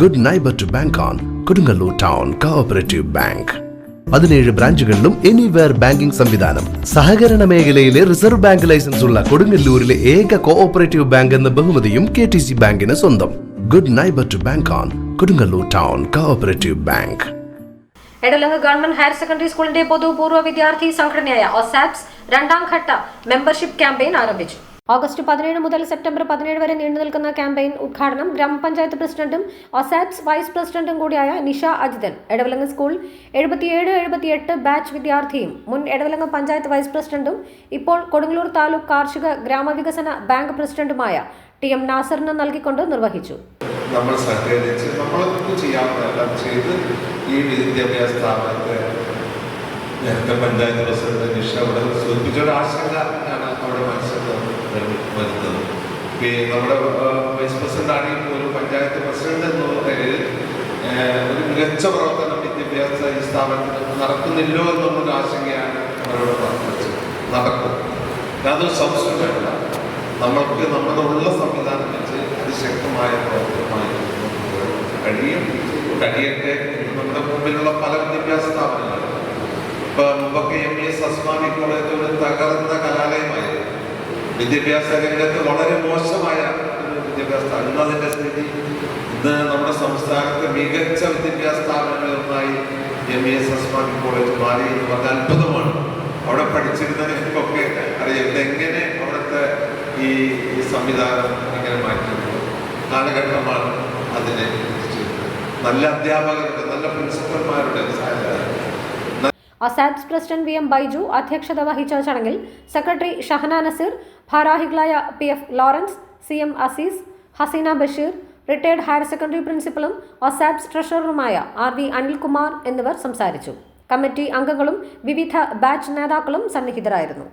Good neighbour to bank on Kodungallur town cooperative bank പതിനേഴ് ബ്രാഞ്ചുകളിലും anywhere banking സംവിധാനം. സഹകരണ മേഖലയിലെ റിസർവ് ബാങ്ക് ലൈസൻസ് ഉള്ള കൊടുങ്ങല്ലൂരിലെ ഏക കോഓപ്പറേറ്റീവ് ബാങ്ക് എന്ന ബഹുമതിയും കെ ടി സി ബാങ്കിന് സ്വന്തം. Good neighbour to bank on Kodungallur town cooperative bank എടലങ്ങ് government higher secondary സ്കൂളിന്റെ പൊതുപൂർവ വിദ്യാർത്ഥി സംഘടനയായ ഒസാപ്സ് രണ്ടാം ഘട്ട മെമ്പർഷിപ്പ് ക്യാമ്പയിൻ ആരംഭിച്ചു. ഓഗസ്റ്റ് പതിനേഴ് മുതൽ സെപ്റ്റംബർ പതിനേഴ് വരെ നീണ്ടു നിൽക്കുന്ന ക്യാമ്പയിൻ ഉദ്ഘാടനം ഗ്രാമപഞ്ചായത്ത് പ്രസിഡന്റും ഒസാറ്റ്സ് വൈസ് പ്രസിഡന്റും കൂടിയായ നിഷ അജിതൻ എടവലങ്ങ് സ്കൂൾ എഴുപത്തിയേഴ് എഴുപത്തിയെട്ട് ബാച്ച് വിദ്യാർത്ഥിയും മുൻ എടവലങ്ങ് പഞ്ചായത്ത് വൈസ് പ്രസിഡന്റും ഇപ്പോൾ കൊടുങ്ങല്ലൂർ താലൂക്ക് കാർഷിക ഗ്രാമവികസന ബാങ്ക് പ്രസിഡന്റുമായ ടി എം നാസറിന് നൽകിക്കൊണ്ട് നിർവഹിച്ചു. നമ്മൾ സഹകരിച്ച് നമ്മളൊക്കെ ചെയ്യാവുന്നതെല്ലാം ചെയ്ത് ഈ വിദ്യാഭ്യാസ സ്ഥാപനത്തെ നേരത്തെ പഞ്ചായത്ത് പ്രസിഡന്റ് നിഷ അവിടെ സൂചിപ്പിച്ച ഒരു ആശങ്ക അവിടെ മനസ്സിൽ വരുന്നത്. നമ്മുടെ വൈസ് പ്രസിഡന്റ് ആണെങ്കിൽ പോലും പഞ്ചായത്ത് പ്രസിഡന്റ് എന്ന നിലയിൽ ഒരു മികച്ച പ്രവർത്തനം വിദ്യാഭ്യാസ സ്ഥാപനത്തിൽ നടക്കുന്നില്ലോ എന്നുള്ളൊരു ആശങ്കയാണ് അവരോട് പറഞ്ഞത്. നടക്കും. യാതൊരു സംശയമില്ല നമ്മൾക്ക് നമ്മുടെ ഉള്ള സംവിധാനം വെച്ച് അതിശക്തമായ പ്രവർത്തനമായി കഴിയും കഴിയട്ടെ നമ്മുടെ മുമ്പിലുള്ള പല വിദ്യാഭ്യാസ സ്ഥാപനങ്ങളും. ഇപ്പൊ മുമ്പൊക്കെ എം എസ് അസ്മാനി കോളേജ് ഒരു തകർന്ന കലാലയമായിരുന്നു. വിദ്യാഭ്യാസ രംഗത്ത് വളരെ മോശമായ വിദ്യാഭ്യാസ സ്ഥാപനം സ്ഥിതി ഇന്ന് നമ്മുടെ സംസ്ഥാനത്തെ മികച്ച വിദ്യാഭ്യാസ സ്ഥാപനങ്ങളിൽ ഒന്നായി M S S Asmabi college മാറി എന്ന് പറഞ്ഞ അത്ഭുതമാണ്. അവിടെ പഠിച്ചിരുന്നവർക്കൊക്കെ അറിയാം എങ്ങനെ അവിടുത്തെ ഈ ഈ സംവിധാനം ഇങ്ങനെ മാറ്റുന്നു. കാലഘട്ടമാണ് അതിനെ നല്ല അധ്യാപകരുടെ നല്ല പ്രിൻസിപ്പൽമാരുടെ സഹായം അസാദ്സ് പ്രസിഡന്റ് വി എം ബൈജു അധ്യക്ഷത വഹിച്ച ചടങ്ങിൽ secretary Shahana Naseer ഭാരാഹികളായ P F Lawrence C M Azeez Haseena Basheer retired higher secondary പ്രിൻസിപ്പലും ഒസാബ്സ് ട്രഷററുമായ ആർ വി അനിൽകുമാർ എന്നിവർ സംസാരിച്ചു. കമ്മിറ്റി അംഗങ്ങളും വിവിധ ബാച്ച് നേതാക്കളും സന്നിഹിതരായിരുന്നു.